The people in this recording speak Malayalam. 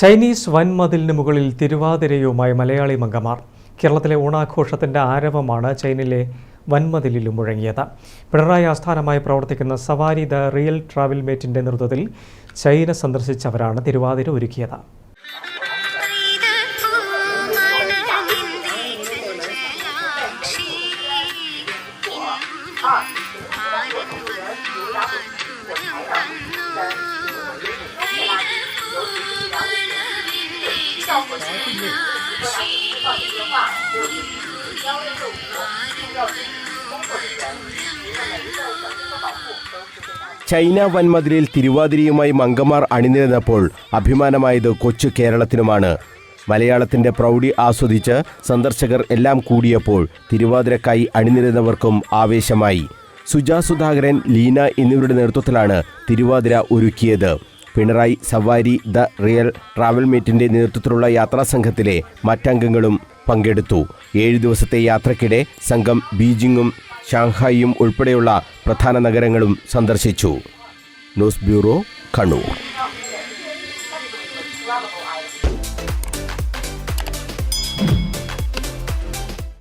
ചൈനീസ് വൻമതിലിന് മുകളിൽ തിരുവാതിരയുമായി മലയാളി മംഗമാർ. കേരളത്തിലെ ഓണാഘോഷത്തിന്റെ ആരവമാണ് ചൈനയിലെ വൻമതിലിലും മുഴങ്ങിയത്. പിണറായി ആസ്ഥാനമായി പ്രവർത്തിക്കുന്ന സവാരി ദ റിയൽ ട്രാവൽ മേറ്റിന്റെ നേതൃത്വത്തിൽ ചൈന സന്ദർശിച്ചവരാണ് തിരുവാതിര ഒരുക്കിയത്. ചൈന വൻമതിലിൽ തിരുവാതിരയുമായി മംഗമാർ അണിനിരന്നപ്പോൾ അഭിമാനമായത് കൊച്ചു കേരളത്തിനുമാണ്. മലയാളത്തിന്റെ പ്രൗഢി ആസ്വദിച്ച് സന്ദർശകർ എല്ലാം കൂടിയപ്പോൾ തിരുവാതിരക്കായി അണിനിരുന്നവർക്കും ആവേശമായി. സുജാ സുധാകരൻ ലീന എന്നിവരുടെ നേതൃത്വത്തിലാണ് തിരുവാതിര ഒരുക്കിയത്. പിണറായി സവാരി ദ റിയൽ ട്രാവൽ മീറ്റിന്റെ നേതൃത്വത്തിലുള്ള യാത്രാ സംഘത്തിലെ മറ്റംഗങ്ങളും പങ്കെടുത്തു. ഏഴു ദിവസത്തെ യാത്രക്കിടെ സംഘം ബീജിംഗും ഷാങ്ഹായിയും ഉൾപ്പെടെയുള്ള പ്രധാന നഗരങ്ങളും സന്ദർശിച്ചു. News bureau Kannur.